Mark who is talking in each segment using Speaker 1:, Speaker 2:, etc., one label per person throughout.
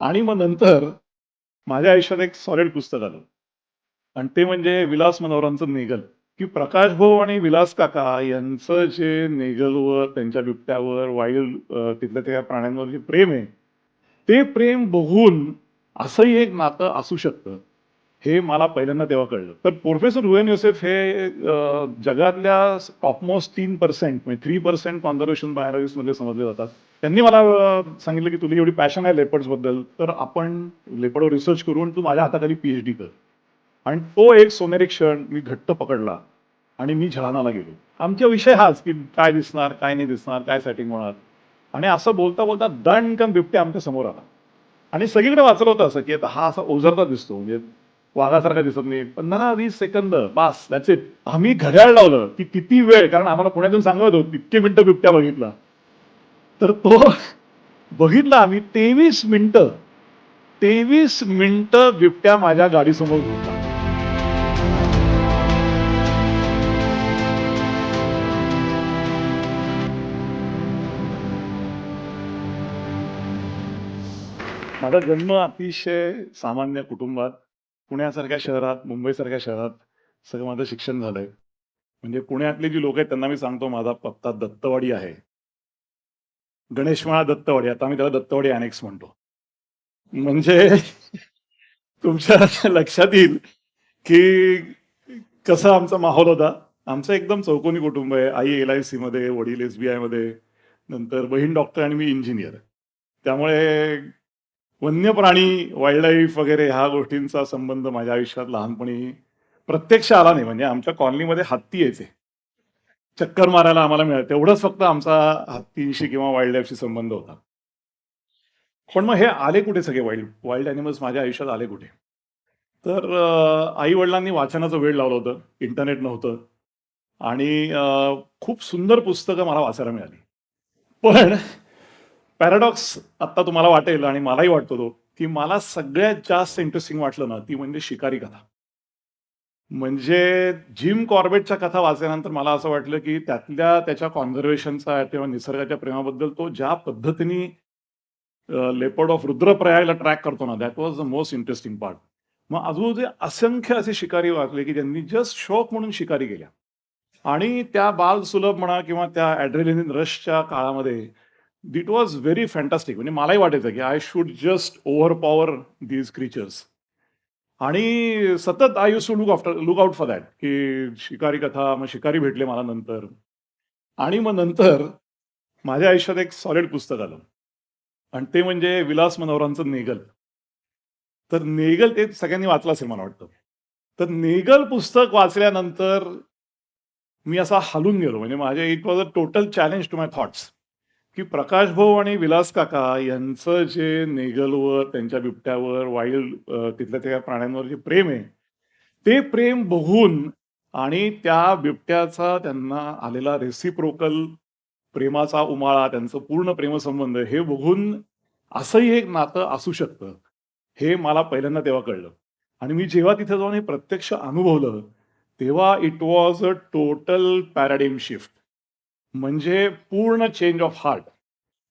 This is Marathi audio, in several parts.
Speaker 1: आणि मग नंतर माझ्या आयुष्यात एक सॉलिड पुस्तक आलं. आणि ते म्हणजे विलास मनोहरांचं नेगल की प्रकाश भाऊ आणि विलास काका यांचं जे नेगलवर त्यांच्या बिबट्यावर वाईल्ड तिथल्या त्या प्राण्यांवर जे प्रेम आहे ते प्रेम बघून असंही एक नातं असू शकतं हे मला पहिल्यांदा तेव्हा कळलं. तर प्रोफेसर हुएन योसेफ हे जगातल्या टॉपमोस्ट तीन पर्सेंट म्हणजे थ्री पर्सेंट कॉन्झर्वेशनमध्ये समजले जातात. त्यांनी मला सांगितलं की तुला एवढी पॅशन आहे leopards बद्दल तर आपण लेपर्डवर रिसर्च करून तू माझ्या हाताखाली पीएचडी कर. आणि तो एक सोनेरी क्षण मी घट्ट पकडला आणि मी झळानाला गेलो. आमचा विषय हाच की काय दिसणार काय नाही दिसणार काय सेटिंग होणार. आणि असं बोलता बोलता दणकन बिबट्या आमच्यासमोर आला. आणि सगळीकडे वाचलं होतं असं की आता हा असा ओझरता दिसतो म्हणजे वाघासारखा दिसत नाही. पंधरा वीस सेकंद बास त्याचे आम्ही घड्याळ लावलं की किती वेळ कारण आम्हाला पुण्यातून सांगत होतो तितके मिनिटं बिबट्या बघितला. तर तो बघितला आम्ही तेवीस मिनटं तेवीस मिनटं बिबट्या माझ्या गाडीसमोर होता. माझा जन्म अतिशय सामान्य कुटुंबात पुण्यासारख्या शहरात मुंबईसारख्या शहरात सगळं माझं शिक्षण झालंय. म्हणजे पुण्यातली जी लोक आहेत त्यांना मी सांगतो माझा पत्ता दत्तवाडी आहे. गणेशमाळा दत्तवाडी. आता आम्ही त्याला दत्तवाडी अनेक्स म्हणतो. म्हणजे तुमच्या लक्षात येईल की कसा आमचा माहोल होता. आमचं एकदम चौकोनी कुटुंब आहे. आई एल आय सी मध्ये वडील एस बी आयमध्ये नंतर बहीण डॉक्टर आणि मी इंजिनियर त्यामुळे वन्य प्राणी वाईल्ड लाईफ वगैरे ह्या गोष्टींचा संबंध माझ्या आयुष्यात लहानपणी प्रत्यक्ष आला नाही. म्हणजे आमच्या कॉलनीमध्ये हत्ती यायचे. चक्कर मारायला आम्हाला मिळालं. तेवढंच फक्त आमचा हत्तींशी किंवा वाईल्ड लाईफशी संबंध होता. पण मग हे आले कुठे सगळे वाईल्ड वाईल्ड अॅनिमल्स माझ्या आयुष्यात आले कुठे? तर आई वडिलांनी वाचनाचं वेळ लावलं होतं. इंटरनेट नव्हतं. आणि खूप सुंदर पुस्तकं मला वाचायला मिळाली. पण पॅराडॉक्स आत्ता तुम्हाला वाटेल आणि मलाही वाटतो तो की मला सगळ्यात जास्त इंटरेस्टिंग वाटलं ना ती म्हणजे शिकारी कथा. म्हणजे जिम कॉर्बेटच्या कथा वाचल्यानंतर मला असं वाटलं की त्यातल्या त्याच्या कॉन्झर्वेशनचा किंवा निसर्गाच्या प्रेमाबद्दल तो ज्या पद्धतीने लेपर्ड ऑफ रुद्रप्रयागला ट्रॅक करतो ना that was the most interesting part मग अजून जे असंख्य असे शिकारी वाचले की ज्यांनी जस्ट शौक म्हणून शिकारी केल्या. आणि त्या बाल सुलभ म्हणा किंवा त्या ॲड्रेलिन रशच्या काळामध्ये दिट वॉज व्हेरी फॅन्टास्टिक म्हणजे मलाही वाटायचं की I should just overpower these creatures आणि सतत I use to look after look out for that की शिकारी कथा मग शिकारी भेटले मला नंतर. आणि मग नंतर माझ्या आयुष्यात एक सॉलिड पुस्तक आलं. आणि ते म्हणजे विलास मनोहरांचं नेगल. तर नेगल ते सगळ्यांनी वाचलं असेल मला वाटतं. तर नेगल पुस्तक वाचल्यानंतर मी असा हलून गेलो. म्हणजे माझे it was a total challenge to my thoughts की प्रकाश भाऊ आणि विलास काका यांचं जे नेगलवर त्यांच्या बिबट्यावर वाईल्ड तिथल्या त्या प्राण्यांवर जे प्रेम आहे ते प्रेम बघून आणि त्या बिबट्याचा त्यांना आलेला रेसिप्रोकल प्रेमाचा उमाळा त्यांचं पूर्ण प्रेमसंबंध हे बघून असंही एक नातं असू शकतं हे मला पहिल्यांदा तेव्हा कळलं. आणि मी जेव्हा तिथे जाऊन हे प्रत्यक्ष अनुभवलं तेव्हा it was a total paradigm shift म्हणजे पूर्ण चेंज ऑफ हार्ट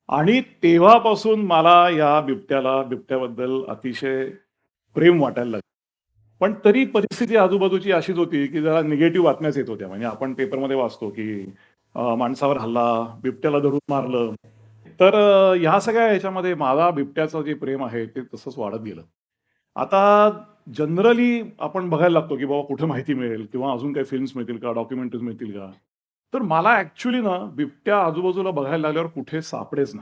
Speaker 1: आणि तेव्हापासून मला या बिबट्याला बिबट्याबद्दल अतिशय प्रेम वाटायला लागलं. पण तरी परिस्थिती आजूबाजूची अशीच होती की जरा निगेटिव्ह बातम्याच येत होत्या. म्हणजे आपण पेपरमध्ये वाचतो की माणसावर हल्ला बिबट्याला धरून मारलं. तर ह्या सगळ्या ह्याच्यामध्ये माझा बिबट्याचं जे प्रेम आहे ते तसंच वाढत गेलं. आता जनरली आपण बघायला लागतो की बाबा कुठं माहिती मिळेल किंवा अजून काही फिल्म्स मिळतील का डॉक्युमेंटरीज मिळतील का? तर मला ऍक्च्युली ना बिबट्या आजूबाजूला बघायला लागल्यावर कुठे सापडेच ना.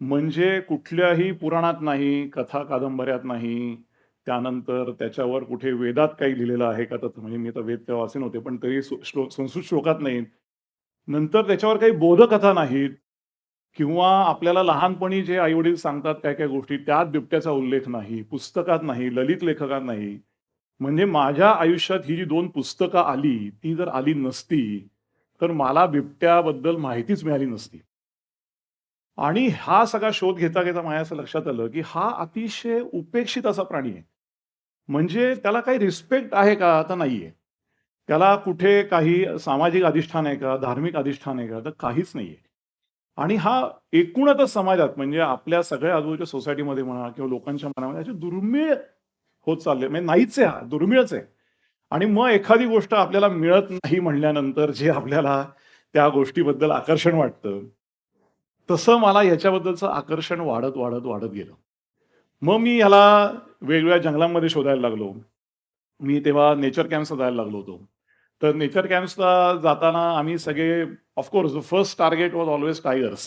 Speaker 1: म्हणजे कुठल्याही पुराणात नाही कथा कादंबऱ्यात नाही त्यानंतर त्याच्यावर कुठे वेदात काही लिहिलेलं आहे का? तर म्हणजे मी तर वेद तेव्हा वाचन नव्हते पण तरी श्लोक संस्कृत श्लोकात नाहीत नंतर त्याच्यावर काही बोधकथा नाहीत किंवा आपल्याला लहानपणी जे आई वडील सांगतात काय काय गोष्टी त्यात बिबट्याचा उल्लेख नाही पुस्तकात नाही ललित लेखकात नाही. म्हणजे माझ्या आयुष्यात ही जी दोन पुस्तकं आली ती जर आली नसती तर मला बिबट्याबद्दल माहितीच मिळाली नसती. आणि हा सगळा शोध घेता घेता माझ्या असं लक्षात आलं की हा अतिशय उपेक्षित असा प्राणी आहे. म्हणजे त्याला काही रिस्पेक्ट आहे का? आता नाहीये. त्याला कुठे काही सामाजिक अधिष्ठान आहे का? धार्मिक अधिष्ठान आहे का? तर काहीच नाहीये. आणि हा एकूणच समाजात म्हणजे आपल्या सगळ्या आजूबाजूच्या सोसायटीमध्ये म्हणा किंवा लोकांच्या मनामध्ये असे दुर्मिळ होत चालले. म्हणजे नाहीच आहे हा दुर्मिळच आहे. आणि मग एखादी गोष्ट आपल्याला मिळत नाही म्हणल्यानंतर जे आपल्याला त्या गोष्टीबद्दल आकर्षण वाटतं तसं मला याच्याबद्दलचं आकर्षण वाढत वाढत वाढत गेलं. मग मी ह्याला वेगवेगळ्या जंगलांमध्ये शोधायला लागलो. मी तेव्हा नेचर कॅम्प्सला जायला लागलो होतो. तर नेचर कॅम्प्सला जाताना आम्ही सगळे of course the first target was always tigers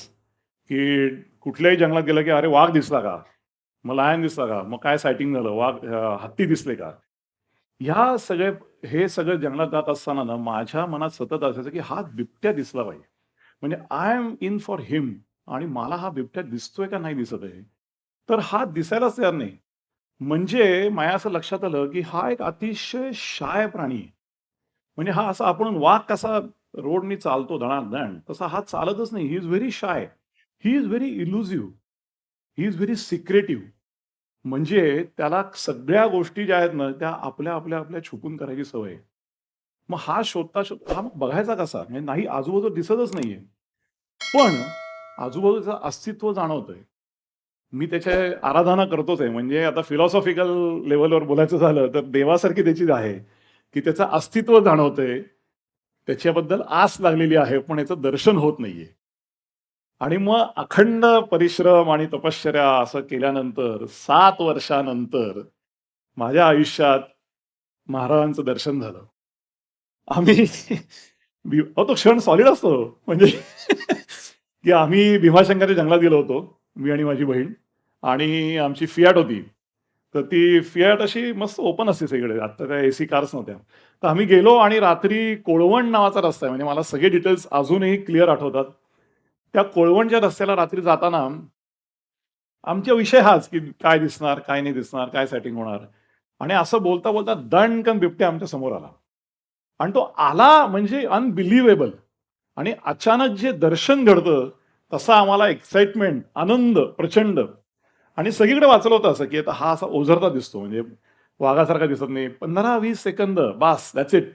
Speaker 1: की कुठल्याही जंगलात गेलं की अरे वाघ दिसला का? मग लायन दिसला का? मग काय सायटिंग झालं? वाघ हत्ती दिसले का? ह्या सगळे हे सगळं जंगलात जात असताना ना माझ्या मनात सतत असायचं की हा बिबट्या दिसला पाहिजे. म्हणजे I am in for him आणि मला हा बिबट्या दिसतोय का नाही दिसत आहे? तर हा दिसायलाच तयार नाही. म्हणजे माझ्या असं लक्षात आलं की हा एक अतिशय शाय प्राणी आहे. म्हणजे हा असा आपण वाघ कसा रोडनी चालतो दणादण तसा हा चालतच नाही. He is very shy he is very elusive he is very secretive म्हणजे त्याला सगळ्या गोष्टी ज्या आहेत ना त्या आपल्या आपल्या आपल्या छुपून करायची सवय आहे. मग हा शोधता शोधता हा बघायचा कसा? म्हणजे नाही आजूबाजू दिसतच नाहीये. पण आजूबाजूचं अस्तित्व जाणवतंय. मी त्याच्या आराधना करतोच आहे. म्हणजे आता फिलॉसॉफिकल लेवलवर बोलायचं झालं तर देवासारखी त्याची आहे की त्याचं अस्तित्व जाणवतंय. त्याच्याबद्दल आस लागलेली आहे पण याचं दर्शन होत नाहीये. आणि मग अखंड परिश्रम आणि तपश्चर्या असं केल्यानंतर सात वर्षानंतर माझ्या आयुष्यात महाराजांचं दर्शन झालं. आम्ही तो क्षण सॉलिड असतो. म्हणजे की आम्ही भीमाशंकरच्या जंगलात गेलो होतो मी आणि माझी बहीण. आणि आमची फियाट होती. तर ती फियाट अशी मस्त ओपन असते सगळे आता त्या एसी कार्स नव्हत्या. तर आम्ही गेलो आणि रात्री कोळवण नावाचा रस्ता आहे. म्हणजे मला सगळे डिटेल्स अजूनही क्लिअर आठवतात. त्या कोळवणच्या रस्त्याला रात्री जाताना आमचा विषय हाच की काय दिसणार काय नाही दिसणार काय सेटिंग होणार. आणि असं बोलता बोलता दणकन बिबट्या आमच्यासमोर आला. आणि तो आला म्हणजे अनबिलिव्हेबल आणि अचानक जे दर्शन घडतं तसा आम्हाला एक्साइटमेंट आनंद प्रचंड. आणि सगळीकडे वाचलं होतं असं की आता हा असा ओझरता दिसतो. म्हणजे वाघासारखा दिसत नाही. पंधरा वीस सेकंद बास दॅट्स इट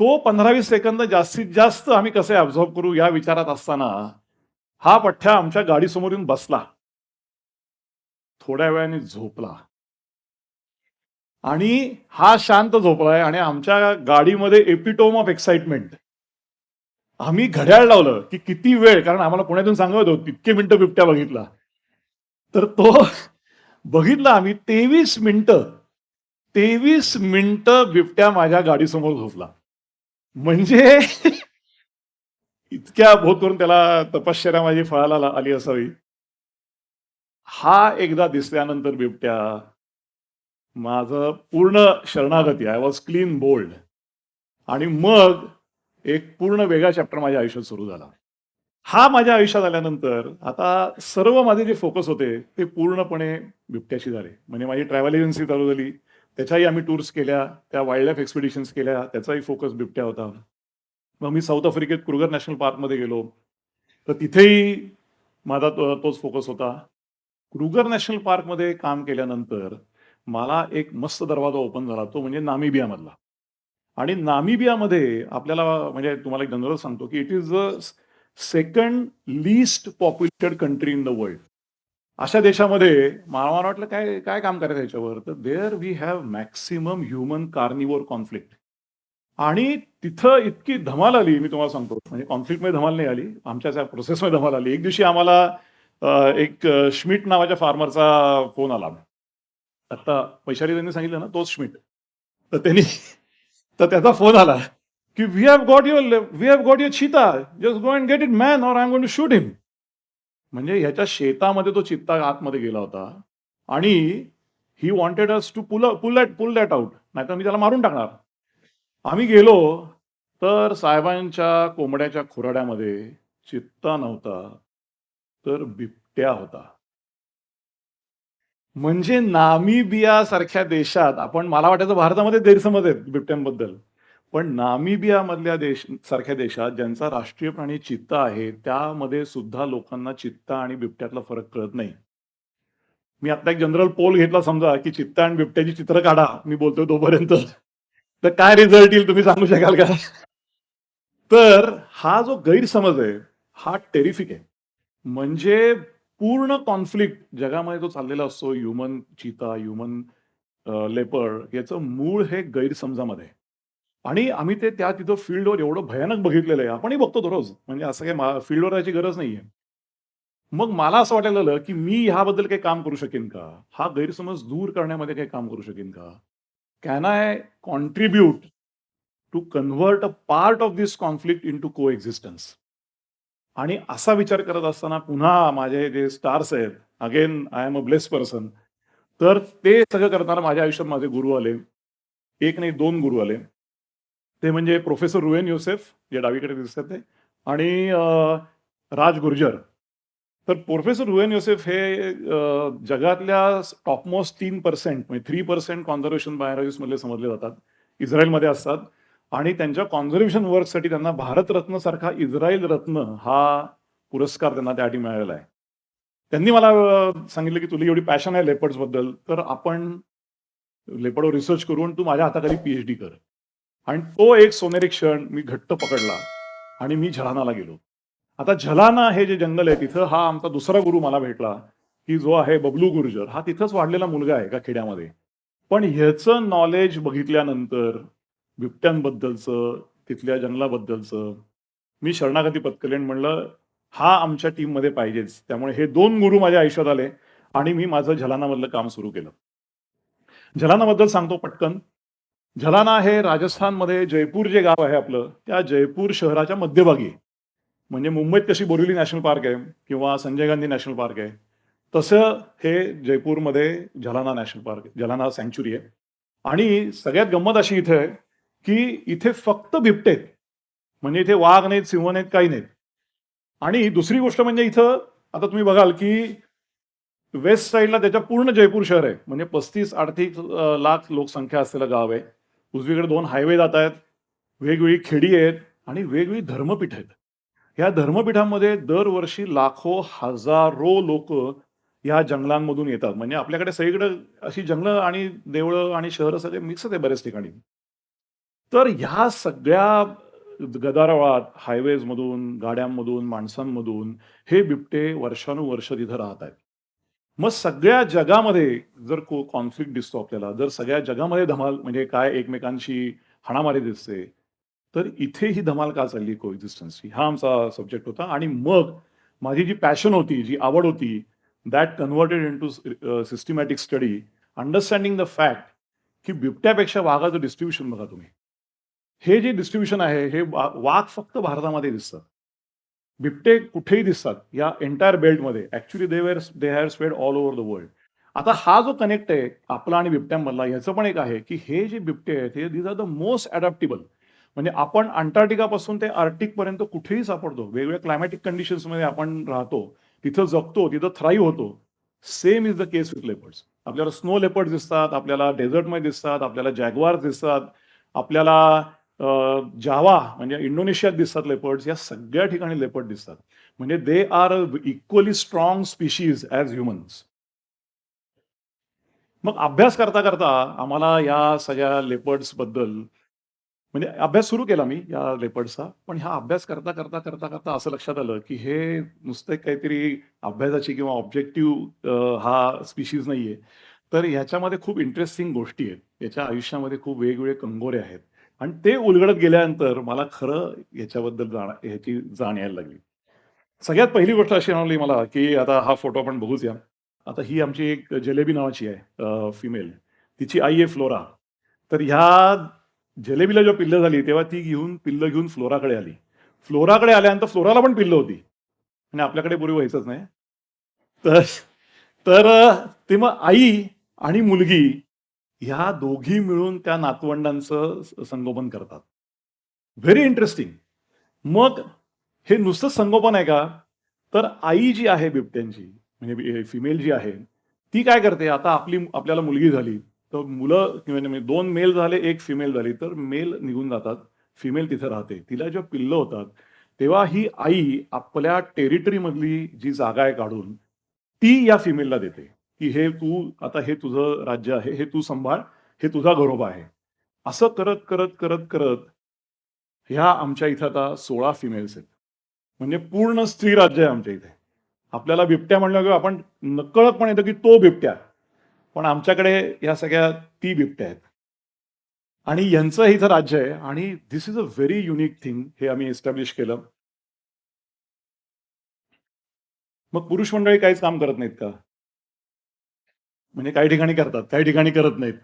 Speaker 1: तो पंधरा वीस सेकंद जास्तीत जास्त आम्ही कसे ऑब्झर्व करू या विचारात असताना हा पठ्ठ्या आमच्या गाडीसमोर येऊन बसला. थोड्या वेळाने झोपला. आणि हा शांत झोपलाय आणि आमच्या गाडीमध्ये एपिटोम ऑफ एक्साइटमेंट आम्ही घड्याळ लावलं की किती वेळ कारण आम्हाला पुण्यातून सांगत होतो तितके मिनिटं बिबट्या बघितला. तर तो बघितला आम्ही तेवीस मिनिटं तेवीस मिनिटं बिबट्या माझ्या गाडीसमोर झोपला. म्हणजे इतक्या भोत करून त्याला तपश्चर्या माझी फळाला आली असावी. हा एकदा दिसल्यानंतर बिबट्या माझं पूर्ण शरणागती आय वॉज क्लीन बोल्ड आणि मग एक पूर्ण वेगळा चॅप्टर माझ्या आयुष्यात सुरू झाला. हा माझ्या आयुष्यात आल्यानंतर आता सर्व माझे जे फोकस होते ते पूर्णपणे बिबट्याशी झाले. म्हणजे माझी ट्रॅव्हल एजन्सी चालू झाली. त्याच्याही आम्ही टूर्स केल्या त्या वाईल्ड लाईफ एक्सपिडिशन्स केल्या त्याचाही फोकस बिबट्या होता. मग मी साऊथ आफ्रिकेत क्रुगर नॅशनल पार्कमध्ये गेलो. तर तिथेही माझा तो तोच फोकस होता. क्रुगर नॅशनल पार्कमध्ये काम केल्यानंतर मला एक मस्त दरवाजा ओपन झाला. तो म्हणजे नामिबियामधला आणि नामिबियामध्ये आपल्याला म्हणजे तुम्हाला एक जनरल सांगतो की it is the second list populated country in the world अशा देशामध्ये मला मला वाटलं काय काय काम करायचं याच्यावर? तर there we have maximum human carnivore conflict आणि तिथं इतकी धमाल आली मी तुम्हाला सांगतो. म्हणजे कॉन्फ्लिक्टमध्ये धमाल नाही आली. आमच्या त्या प्रोसेसमध्ये धमाल आली. एक दिवशी आम्हाला एक श्मिट नावाच्या फार्मरचा फोन आला. आता पैशारी त्यांनी सांगितलं ना तोच श्मिट तर त्यांनी तर त्याचा फोन आला की we have got your we have got your cheetah just go and get it man or I am going to shoot him म्हणजे ह्याच्या शेतामध्ये तो चित्ता आतमध्ये गेला होता. आणि he wanted us to pull pull that pull that out नाहीतर मी त्याला मारून टाकणार. आम्ही गेलो तर साहेबांच्या कोंबड्याच्या खुराड्यामध्ये चित्ता नव्हता तर बिबट्या होता. म्हणजे नामिबिया सारख्या देशात आपण मला वाटायचं भारतामध्ये गैरसमज आहेत बिबट्यांबद्दल. पण नामिबिया मधल्या देश सारख्या देशात ज्यांचा राष्ट्रीय प्राणी चित्ता आहे त्यामध्ये सुद्धा लोकांना चित्ता आणि बिबट्यातला फरक कळत नाही मी आता एक जनरल पोल घेतला समजा की चित्ता आणि बिबट्याची चित्र काढा मी बोलतोय तोपर्यंत तर काय रिझल्ट येईल तुम्ही सांगू शकाल का तर हा जो गैरसमज आहे हा टेरिफिक आहे. म्हणजे पूर्ण कॉन्फ्लिक्ट जगामध्ये जो चाललेला असतो ह्युमन चिता ह्युमन अ, लेपर्ड याचं मूळ हे गैरसमजामध्ये आहे. आणि आम्ही ते त्या तिथं फील्डवर एवढं भयानक बघितलेलं आहे. आपणही बघतो दररोज म्हणजे असं काही फील्डवर जायची गरज नाहीये. मग मला असं वाटायला की मी ह्याबद्दल काही काम करू शकेन का? हा गैरसमज दूर करण्यामध्ये काही काम करू शकेन का? Can I contribute to convert a part of this conflict into coexistence? आणि असा विचार करत असताना पुन्हा माझे जे स्टार्स आहेत, again I am a bless person. तर ते सगळं करताना माझ्या आयुष्यात माझे गुरु आले. एक नाही दोन गुरु आले. ते म्हणजे प्रोफेसर रुएन युसेफ जे डावीकडे दिसतात ते आणि राज गुर्जर. तर प्रोफेसर रुएन योसेफ हे जगातल्या टॉपमोस्ट तीन पर्सेंट म्हणजे थ्री पर्सेंट कॉन्झर्वेशन बायोलॉजिस्ट समजले जातात. इस्रायलमध्ये असतात आणि त्यांच्या कॉन्झर्वेशन वर्कसाठी त्यांना भारतरत्नसारखा इस्रायल रत्न हा पुरस्कार त्यांना त्यासाठी मिळालेला आहे. त्यांनी मला सांगितलं, की "तुला एवढी पॅशन आहे लेपर्ड्सबद्दल तर आपण लेपर्डवर रिसर्च करू आणि तू माझ्या हाताखाली पी-एच-डी कर." आणि तो एक सोनेरी क्षण मी घट्ट पकडला आणि मी झलानाला गेलो. आता झलाना हे जे जंगल आहे तिथं हा आमचा दुसरा गुरु मला भेटला, की जो आहे बबलू गुर्जर. हा तिथंच वाढलेला मुलगा आहे का खेड्यामध्ये. पण ह्याचं नॉलेज बघितल्यानंतर बिबट्यांबद्दलचं, तिथल्या जंगलाबद्दलचं, मी शरणागती पत्कलेन म्हणलं, "हा आमच्या टीममध्ये पाहिजेच." त्यामुळे हे दोन गुरु माझ्या आयुष्यात आले आणि मी माझं झलानामधलं काम सुरू केलं. झलानाबद्दल सांगतो पटकन. झलाना हे राजस्थानमध्ये जयपूर जे गाव आहे आपलं, त्या जयपूर शहराच्या मध्यभागी म्हणजे मुंबईत कशी बोरिवली नॅशनल पार्क आहे किंवा संजय गांधी नॅशनल पार्क आहे, तसं हे जयपूरमध्ये झलाना नॅशनल पार्क आहे. झलाना सँक्च्युरी आहे. आणि सगळ्यात गंमत अशी इथे आहे, की इथे फक्त बिबटे आहेत. म्हणजे इथे वाघ नाहीत, सिंह नाहीत, काही नाहीत. आणि दुसरी गोष्ट म्हणजे इथं आता तुम्ही बघाल, की वेस्ट साईडला त्याच्या पूर्ण जयपूर शहर आहे. म्हणजे पस्तीस अडतीस लाख लोकसंख्या असलेलं गाव आहे. उजवीकडे दोन हायवे जात आहेत. वेगवेगळी खेडी आहेत आणि वेगवेगळी धर्मपीठ आहेत. या धर्मपीठांमध्ये दरवर्षी लाखो, हजारो लोक या जंगलांमधून येतात. म्हणजे आपल्याकडे सगळीकडे अशी जंगलं आणि देवळं आणि शहरं सगळे मिक्स आहे बऱ्याच ठिकाणी. तर ह्या सगळ्या गदारोळात, हायवेजमधून, गाड्यांमधून, माणसांमधून हे बिबटे वर्षानुवर्ष तिथं राहत आहेत. मग सगळ्या जगामध्ये जर को कॉन्फ्लिक्ट दिसतो आपल्याला, जर सगळ्या जगामध्ये धमाल म्हणजे काय एकमेकांशी हाणामारी दिसते, तर इथे ही धमाल का चालली को एक्झिस्टन्सची हा आमचा सब्जेक्ट होता आणि मग माझी जी पॅशन होती, जी आवड होती, that converted into systematic study, understanding the fact, की बिबट्यापेक्षा वाघाचं डिस्ट्रिब्युशन बघा तुम्ही. हे जे डिस्ट्रिब्युशन आहे, हे वाघ फक्त भारतामध्ये दिसतात. बिबटे कुठेही दिसतात या entire बेल्टमध्ये. Actually they were they are spread all over the world. आता हा जो कनेक्ट आहे आपला आणि बिबट्यांमधला ह्याचं पण एक आहे, की हे जे बिबटे आहेत, हे these are the most adaptable. म्हणजे आपण अंटार्क्टिकापासून ते आर्टिकपर्यंत कुठेही सापडतो. वेगवेगळ्या क्लायमॅटिक कंडिशन्समध्ये आपण राहतो. तिथं जगतो, तिथं थ्राईव्ह होतो. Same is the case with leopards. आपल्याला स्नो लेपर्ड दिसतात, आपल्याला डेझर्टमध्ये दिसतात, आपल्याला जॅगवार दिसतात, आपल्याला जावा म्हणजे इंडोनेशियात दिसतात लेपर्ड्स. या सगळ्या ठिकाणी लेपर्ड दिसतात. म्हणजे they are equally strong species as humans. मग अभ्यास करता-करता आम्हाला या सगळ्या लेपर्ड्सबद्दल म्हणजे अभ्यास सुरू केला मी या लेपर्डचा पण हा अभ्यास करता, करता, करता, करता असं लक्षात आलं, की हे नुसते काहीतरी अभ्यासाची किंवा ऑब्जेक्टिव्ह हा स्पीशीज नाहीये. तर ह्याच्यामध्ये खूप इंटरेस्टिंग गोष्टी आहेत. याच्या आयुष्यामध्ये खूप वेगवेगळे कंगोरे आहेत. आणि ते उलगडत गेल्यानंतर मला खरं याच्याबद्दल जाण ह्याची जाण यायला लागली. सगळ्यात पहिली गोष्ट अशी आणली मला, की आता हा फोटो आपण बघूच या. आता ही आमची एक जलेबी नावाची आहे फिमेल. तिची आई आहे फ्लोरा. तर ह्या जलेबीला जेव्हा पिल्लं झाली, तेव्हा ती घेऊन पिल्लं घेऊन फ्लोराकडे आली. फ्लोराकडे आल्यानंतर फ्लोराला पण पिल्लं होती. आणि आपल्याकडे पूर्वी व्हायचंच नाही. तर तर ती ते मग आई आणि मुलगी ह्या दोघी मिळून त्या नातवंडांचं संगोपन करतात. Very interesting. मग हे नुसतं संगोपन आहे का? तर आई जी आहे बिबट्यांची म्हणजे फिमेल जी आहे, ती काय करते आता आपली आपल्याला मुलगी झाली, तर मुलं म्हणजे दोन मेल झाले, एक फिमेल झाली, तर मेल निघून जातात. फिमेल तिथे राहते. तिला जेव्हा पिल्लं होतात, तेव्हा ही आई आपल्या टेरिटरीमधली जी जागा आहे काढून, ती या फिमेलला देते, की हे तू आता हे तुझं राज्य आहे, हे तू सांभाळ, हे तुझा घरोबा आहे. असं करत, करत, करत, करत ह्या आमच्या इथं आता 16 फिमेल्स आहेत. म्हणजे पूर्ण स्त्री राज्य आहे आमच्या इथे. आपल्याला बिबट्या म्हणलं की आपण नकळतपणे येतं की तो बिबट्या. पण आमच्याकडे या सगळ्या ती बिबट्या आहेत. आणि यांचं इथं राज्य आहे आणि this is a very unique thing हे आम्ही एस्टॅब्लिश केलं. मग पुरुष मंडळी काहीच काम करत नाहीत का? म्हणजे काही ठिकाणी करतात काही ठिकाणी करत नाहीत.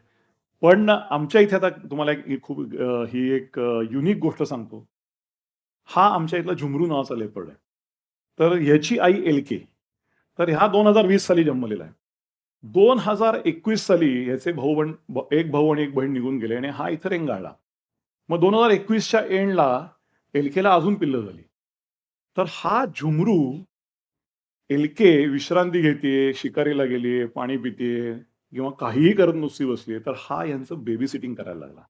Speaker 1: पण आमच्या इथे आता तुम्हाला एक खूप ही एक युनिक गोष्ट सांगतो. हा आमच्या इथला झुमरू नावाचा लेपर्ड आहे. तर ह्याची आई एल के तर ह्या दोन हजार वीस साली जन्मलेला आहे. दोन हजार एकवीस साली ह्याचे भाऊ बण एक भाऊ आणि एक बहीण निघून गेले आणि हा इथं रेंगाळला. मग दोन हजार एकवीसच्या एंडला एलकेला अजून पिल्लं झाली. तर हा झुमरू एलके विश्रांती घेते शिकारीला गेली पाणी पिते किंवा काहीही करत नुसती बसली तर हा यांचं बेबी सिटिंग करायला लागला.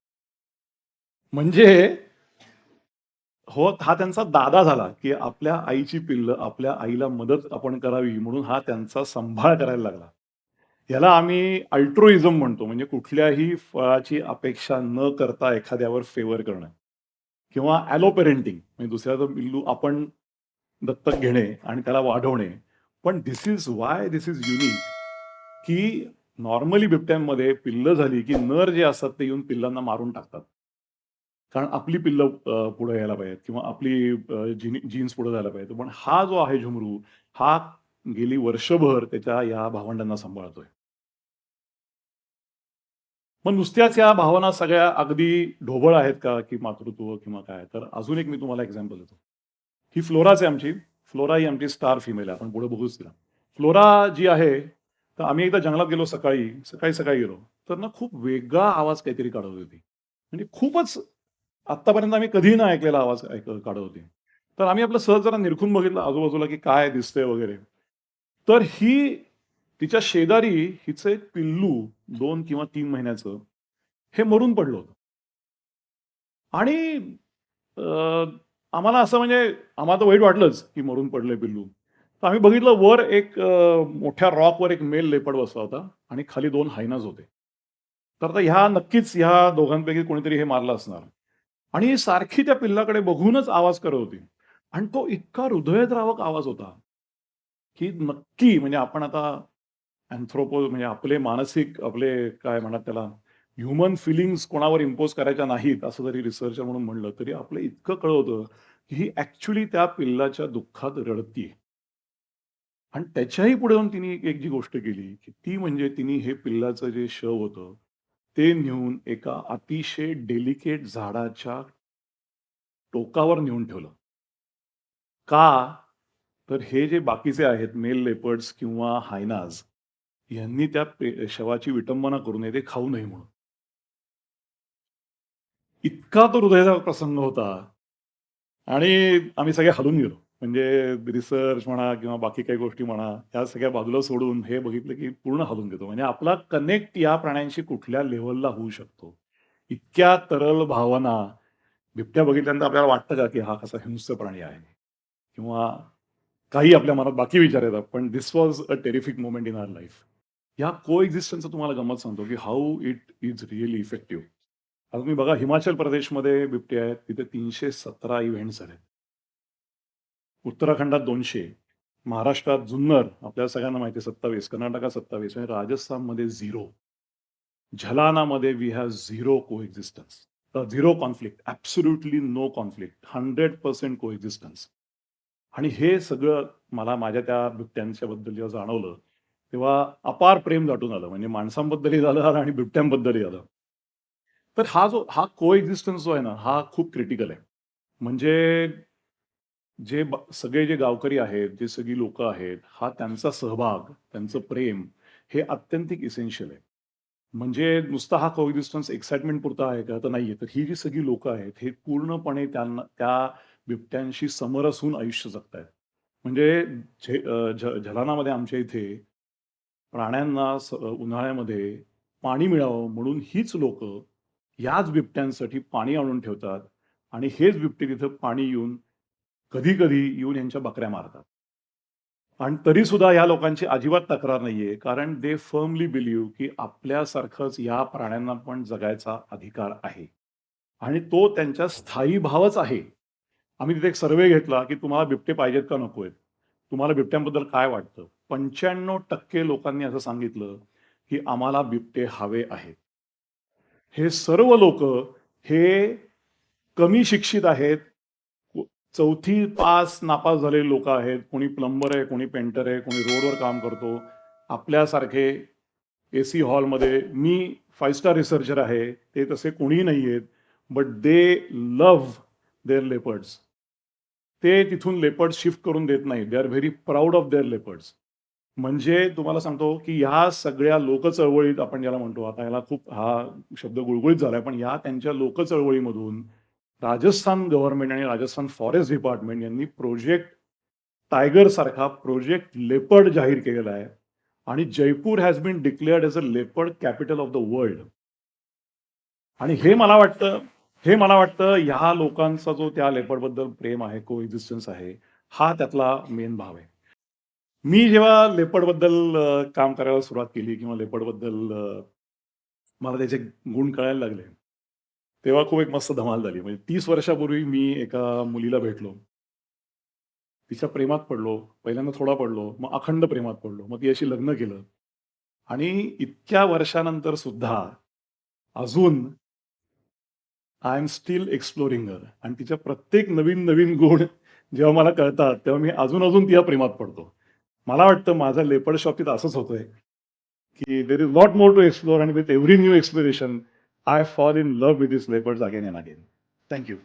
Speaker 1: म्हणजे हो हा त्यांचा दादा झाला की आपल्या आईची पिल्ल आपल्या आईला मदत आपण करावी म्हणून हा त्यांचा सांभाळ करायला लागला. याला आम्ही अल्ट्रोइझम म्हणतो म्हणजे कुठल्याही फळाची अपेक्षा न करता एखाद्यावर फेवर करणं किंवा ॲलोपेरेंटिंग म्हणजे दुसऱ्याचं पिल्लू आपण दत्तक घेणे आणि त्याला वाढवणे पण this is why this is unique की नॉर्मली बिबट्यांमध्ये पिल्लं झाली की नर जे असतात ते येऊन पिल्लांना मारून टाकतात. कारण आपली पिल्लं पुढे यायला पाहिजेत किंवा आपली जीन्स पुढे जायला पाहिजे पण हा जो आहे झुमरू हा गेली वर्षभर त्याच्या या भावंडांना सांभाळतोय. मग नुसत्याच या भावना सगळ्या अगदी ढोबळ आहेत का? की मातृत्व किंवा काय? तर अजून एक मी तुम्हाला एक्झाम्पल देतो. ही फ्लोराच आहे आमची. फ्लोरा ही आमची स्टार फिमेल आहे. आपण पुढे बघूच तिला. फ्लोरा जी आहे तर आम्ही एकदा जंगलात गेलो सकाळी सकाळी सकाळी गेलो. तर ना खूप वेगळा आवाज काहीतरी काढत होती. म्हणजे खूपच आतापर्यंत आम्ही कधीही ना ऐकलेला आवाज ऐक काढत होती. तर आम्ही आपलं सहज जरा निरखून बघितलं आजूबाजूला की काय दिसतंय वगैरे. तर ही तिच्या शेजारी हिचं एक पिल्लू दोन किंवा तीन महिन्याचं हे मरून पडलं होतं. आणि आम्हाला असं म्हणजे आम्हाला तर वाईट वाटलंच की मरून पडलंय पिल्लू. तर आम्ही बघितलं वर एक मोठ्या रॉकवर एक मेल लेपड बसला होता आणि खाली दोन हायनाज होते. तर आता ह्या नक्कीच ह्या दोघांपैकी कोणीतरी हे मारलं असणार. आणि सारखी त्या पिल्लाकडे बघूनच आवाज करत होती. आणि तो इतका हृदयद्रावक आवाज होता की नक्की म्हणजे आपण आता अँथ्रोपो म्हणजे आपले मानसिक आपले काय म्हणतात त्याला ह्युमन फिलिंग्स कोणावर इम्पोज करायच्या नाहीत असं जरी रिसर्चर म्हणून म्हणलं तरी आपलं इतकं कळवतं की ही ॲक्च्युली त्या पिल्लाच्या दुःखात रडतीये. आणि त्याच्याही पुढे जाऊन तिने एक जी गोष्ट केली की ती म्हणजे तिने हे पिल्लाचं जे शव होतं ते नेऊन एका अतिशय डेलिकेट झाडाच्या टोकावर नेऊन ठेवलं. का? तर हे जे बाकीचे आहेत मेल लेपर्ड्स किंवा हायनाज यांनी त्या शवाची विटंबना करू नये ते खाऊ नये म्हणून. इतका तो हृदयाचा प्रसंग होता. आणि आम्ही सगळे हलून गेलो. म्हणजे रिसर्च म्हणा किंवा बाकी काही गोष्टी म्हणा ह्या सगळ्या बाजूला सोडून हे बघितलं की पूर्ण हलून घेतो म्हणजे आपला कनेक्ट या प्राण्यांशी कुठल्या लेवलला होऊ शकतो? इतक्या तरल भावना. बिबट्या बघितल्यानंतर आपल्याला वाटतं का की हा कसा हिंस्र प्राणी आहे? किंवा काही आपल्या मनात बाकी विचार येतात पण this was a terrific moment in our life या को एक्झिस्टन्सचं तुम्हाला गमत सांगतो की how it is really effective आता तुम्ही बघा हिमाचल प्रदेशमध्ये बिबटे आहेत. तिथे तीनशे सतरा इव्हेंट्स झाले उत्तराखंडात दोनशे महाराष्ट्रात जुन्नर आपल्या सगळ्यांना माहिती आहे सत्तावीस कर्नाटकात सत्तावीस आणि राजस्थानमध्ये zero झलानामध्ये we have zero coexistence zero conflict absolutely no conflict hundred percent coexistence आणि हे सगळं मला माझ्या त्या बिबट्यांच्या बद्दल जेव्हा जाणवलं तेव्हा अपार प्रेम दाटून आलं. म्हणजे माणसांबद्दलही झालं आणि बिबट्यांबद्दलही आलं तर हा जो हा को एक्झिस्टन्स जो आहे ना हा खूप क्रिटिकल आहे. म्हणजे जे सगळे जे गावकरी आहेत जे सगळी लोक आहेत हा त्यांचा सहभाग त्यांचं प्रेम हे अत्यंतिक इसेन्शियल आहे. म्हणजे नुसता हा को एक्झिस्टन्स एक्साइटमेंट पुरता आहे का? तर नाहीये. तर ही जी सगळी लोक आहेत हे पूर्णपणे त्यांना त्या बिबट्यांशी समरसून आयुष्य जगतायत. म्हणजे झे झलानामध्ये आमच्या इथे प्राण्यांना उन्हाळ्यामध्ये पाणी मिळावं म्हणून हीच लोक याच बिबट्यांसाठी पाणी आणून ठेवतात आणि हेच बिबटे तिथं पाणी येऊन कधी कधी येऊन यांच्या बकऱ्या मारतात. आणि तरी सुद्धा या लोकांची अजिबात तक्रार नाहीये कारण दे फर्मली बिलीव्ह की आपल्यासारखंच या प्राण्यांना पण जगायचा अधिकार आहे. आणि तो त्यांच्या स्थायी भावच आहे. आम्ही तिथे एक सर्वे घेतला की तुम्हाला बिबटे पाहिजेत का नको आहेत तुम्हाला बिबट्यांबद्दल काय वाटतं? पंच्याण्णव टक्के लोकांनी असं सांगितलं की आम्हाला बिबटे हवे आहेत. हे सर्व लोक हे कमी शिक्षित आहेत. चौथी पास नापास झालेले लोक आहेत. कोणी प्लंबर आहे कोणी पेंटर आहे कोणी रोडवर काम करतो. आपल्यासारखे ए सी हॉलमध्ये मी फाईव्ह स्टार रिसर्चर आहे. ते तसे कोणीही नाही आहेत. But they love their leopards ते तिथून लेपर्ड शिफ्ट करून देत नाही they are very proud of their leopards म्हणजे तुम्हाला सांगतो की ह्या सगळ्या लोकचळवळीत आपण ज्याला म्हणतो आता याला खूप हा शब्द गुळगुळीत झालाय पण या त्यांच्या लोकचळवळीमधून राजस्थान गव्हर्नमेंट आणि राजस्थान फॉरेस्ट डिपार्टमेंट यांनी प्रोजेक्ट टायगर सारखा प्रोजेक्ट लेपर्ड जाहीर केलेला आहे. आणि Jaipur has been declared as a leopard capital of the world आणि हे मला वाटतं हे मला वाटतं ह्या लोकांचा जो त्या लेपर्डबद्दल प्रेम आहे को एक्झिस्टन्स आहे हा त्यातला मेन भाव आहे. मी जेव्हा लेपर्डबद्दल काम करायला सुरुवात केली किंवा लेपर्डबद्दल मला त्याचे गुण कळायला लागले तेव्हा खूप एक मस्त धमाल झाली. म्हणजे तीस वर्षापूर्वी मी एका मुलीला भेटलो. तिच्या प्रेमात पडलो पहिल्यांदा थोडा पडलो मग अखंड प्रेमात पडलो मग ती अशी लग्न केलं. आणि इतक्या वर्षानंतर सुद्धा अजून आय एम स्टील एक्सप्लोरिंग आणि तिच्या प्रत्येक नवीन नवीन गुण जेव्हा मला कळतात तेव्हा मी अजून अजून तिच्या प्रेमात पडतो. मला वाटतं माझं लेपर्ड शॉपीत असंच होतंय की there is not more to explore आणि with every new exploration I fall in love with this leopard again and again thank you